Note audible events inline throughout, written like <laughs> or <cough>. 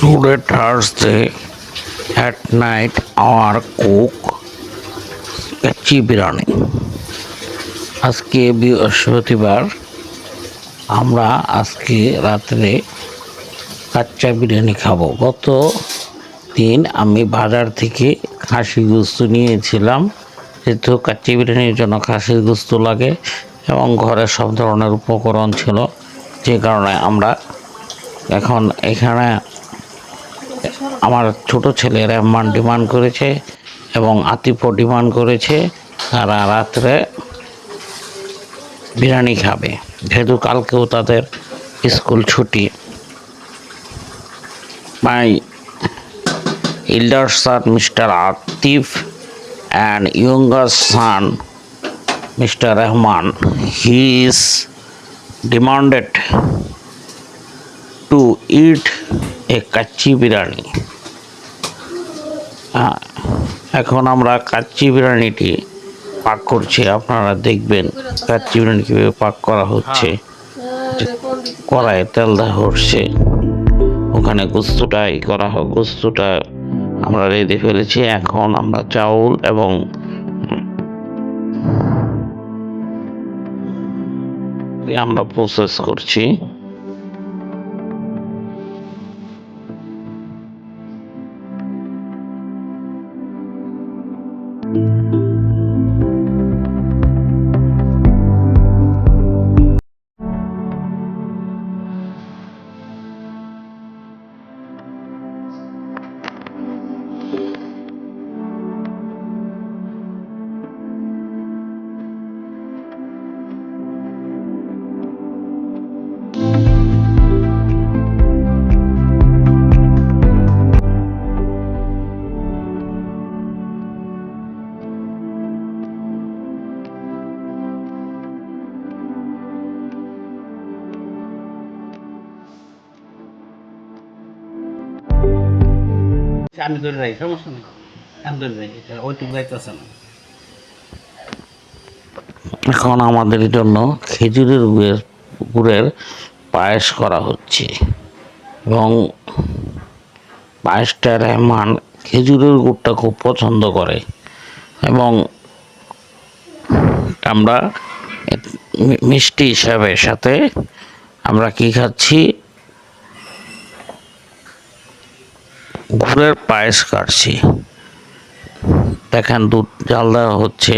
Today Thursday at night, our cook kacchi biryani. আজকে বৃহস্পতিবার, আমরা আজকে রাত্রে কাচ্চা বিরিয়ানি খাব। গত দিন আমি বাজার থেকে খাসি গোস্ত নিয়েছিলাম, যেহেতু কাচ্চি বিরিয়ানির জন্য খাসির গোস্ত লাগে এবং ঘরে সব ধরনের উপকরণ ছিল, যে কারণে আমরা এখন এখানে আমার ছোট ছেলে রহমান ডিমান্ড করেছে এবং আতিফও ডিমান্ড করেছে। তারা রাত্রে বিরিয়ানি খাবে। যেহেতু কালকেও তাদের স্কুল ছুটি। My elder son mister Atif and younger son Mr. Rahman he is demanded to eat a kacchi biryani. এখন আমরা কাচ্চি বিরিয়ানিটি পাক করছি আপনারা দেখবেন কাচ্চি বিরিয়ানি কীভাবে পাক করা হচ্ছে। কড়াইয়ে তেল দেওয়া হচ্ছে ওখানে গোস্তটা ই করা হোক গোস্তটা আমরা রেঁধে ফেলেছি। এখন আমরা চাউল এবং আমরা প্রসেস করছি। আমি ধরে রাখি, সমস্যা নেই। আমি ধরে রাখি, এটা ওইটুকু যাইতেছে না এখন আমাদের জন্য খেজুরের গুড়ের গুড়ের পায়েস করা হচ্ছে। এবং পায়েসটা রহমান খেজুরের গুড়টা খুব পছন্দ করে। এবং আমরা মিষ্টি হিসাবে সাথে আমরা কি খাচ্ছি? গুড়ের পায়েস কাটছি। দেখেন দুধ জাল দেওয়া হচ্ছে।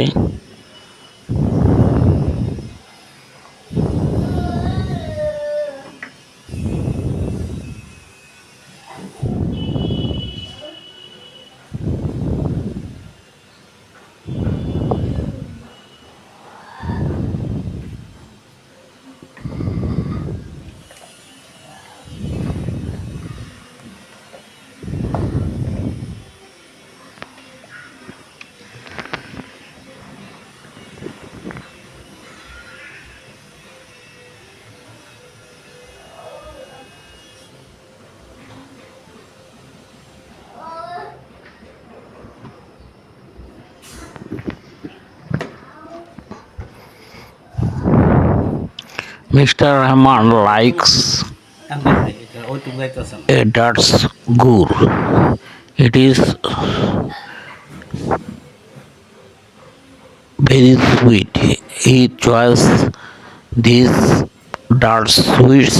Mr. Rahman likes আমি ধরে রাখি এটা ওইটুকু যাইতেছে না a Dutch gur. It is very sweet. He chose these Dutch sweets.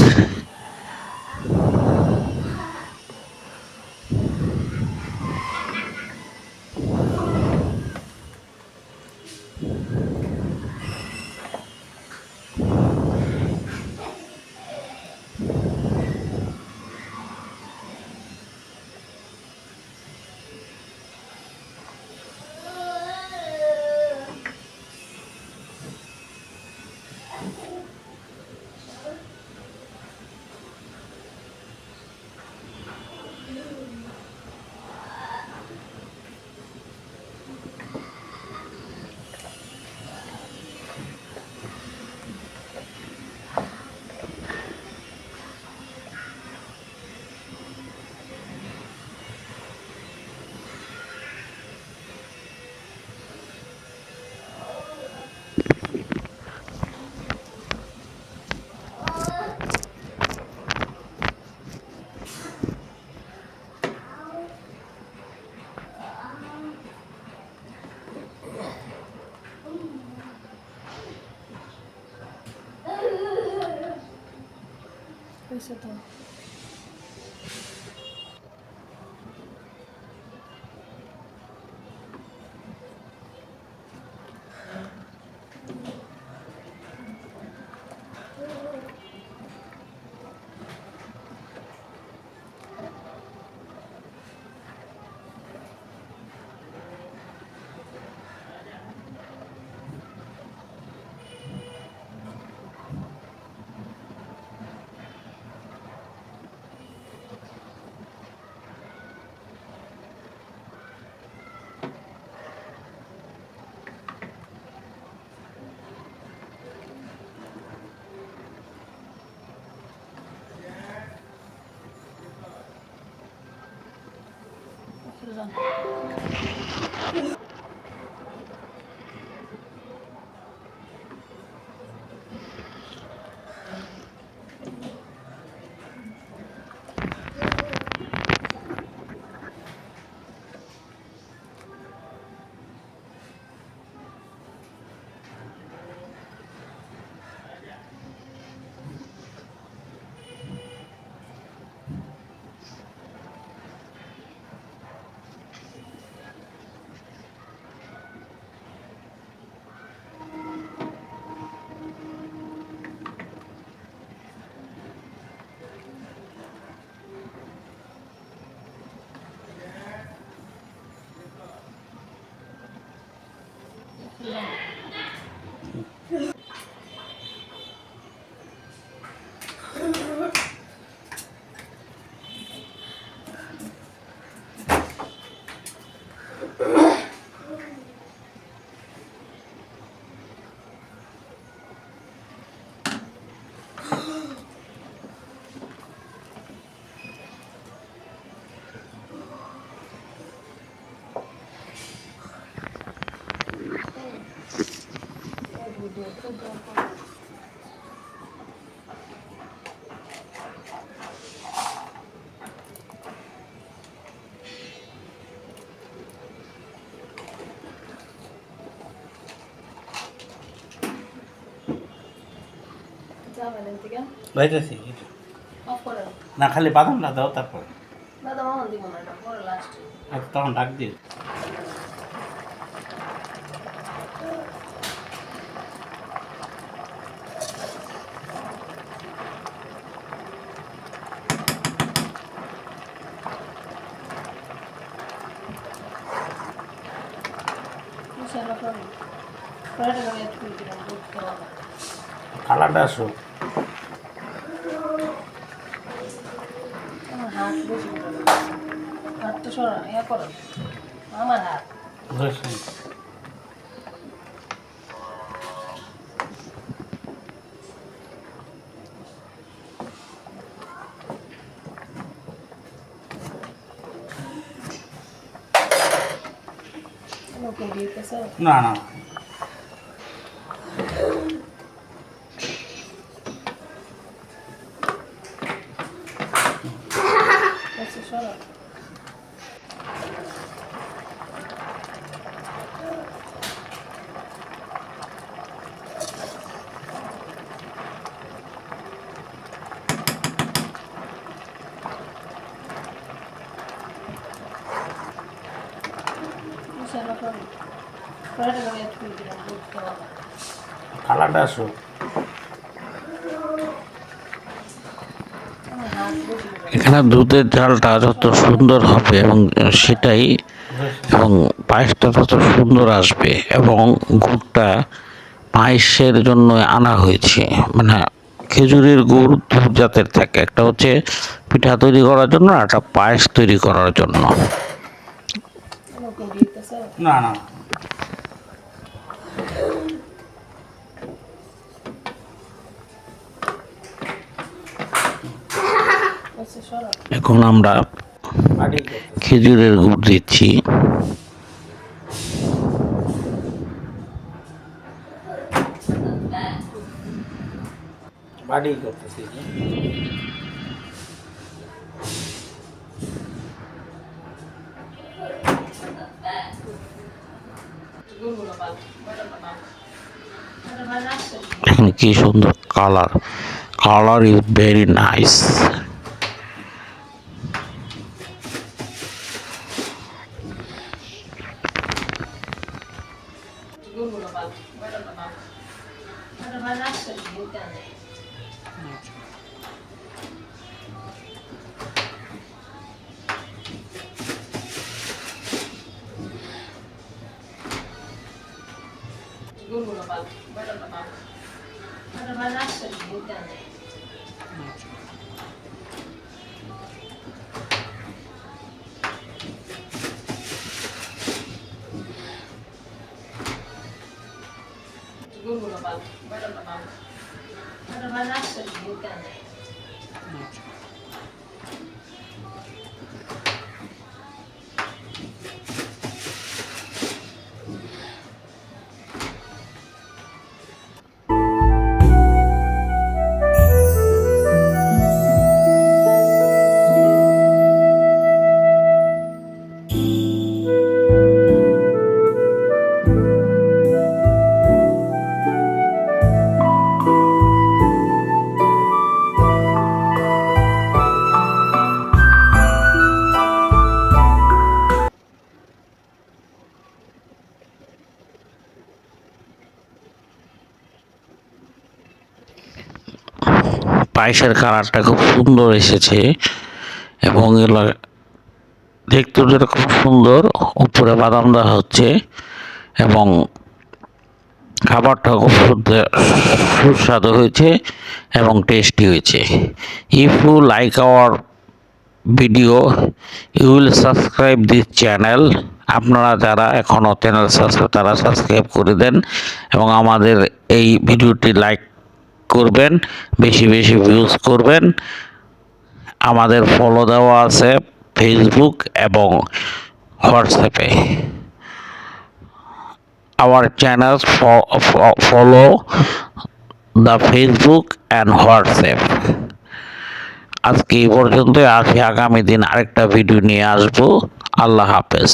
হয়েছে তো buradan. uh, <laughs> বাইতেছি না খালি বাদামটা দাও তারপরে। তখন ডাক দিও। কালারটা আসো আমার হাত বেশি হাতটা সরা ইয়া করো। আমার হাত। নি। না। আচ্ছা এখানে দুধের ঝালটা যত সুন্দর হবে এবং সেটাই এবং পায়েসটা তত সুন্দর আসবে এবং গুড়টা পায়েসের জন্য আনা হয়েছে। মানে খেজুরের গুড় দু জাতের থাকে। একটা হচ্ছে পিঠা তৈরি করার জন্য আর একটা পায়েস তৈরি করার জন্য। না না। এখন আমরা খেজুরের গুড় দিচ্ছি। বাড়ি করতেছি। কি সুন্দর কালার is very nice. গুলগুলো Siguro na ba? Para mabawas. Para manas sa. পায়েসের কালারটা খুব সুন্দর এসেছে এবং এগুলো দেখতেও যেটা খুব সুন্দর, উপরে বাদাম দেওয়া হচ্ছে এবং খাবারটা খুব সুস্বাদু হয়েছে এবং টেস্টি হয়েছে। If you like our video you will subscribe this channel আপনারা যারা এখনও চ্যানেল সাবস্ক্রাইব তারা সাবস্ক্রাইব করে দেন এবং আমাদের এই ভিডিওটি লাইক করবেন, বেশি বেশি ভিউজ করবেন। আমাদের ফলো দেওয়া আছে ফেসবুক এবং হোয়াটসঅ্যাপে our channel follow the Facebook and WhatsApp আজকে এই পর্যন্ত আসি আগামী দিন আরেকটা ভিডিও নিয়ে আসব। আল্লাহ হাফেজ।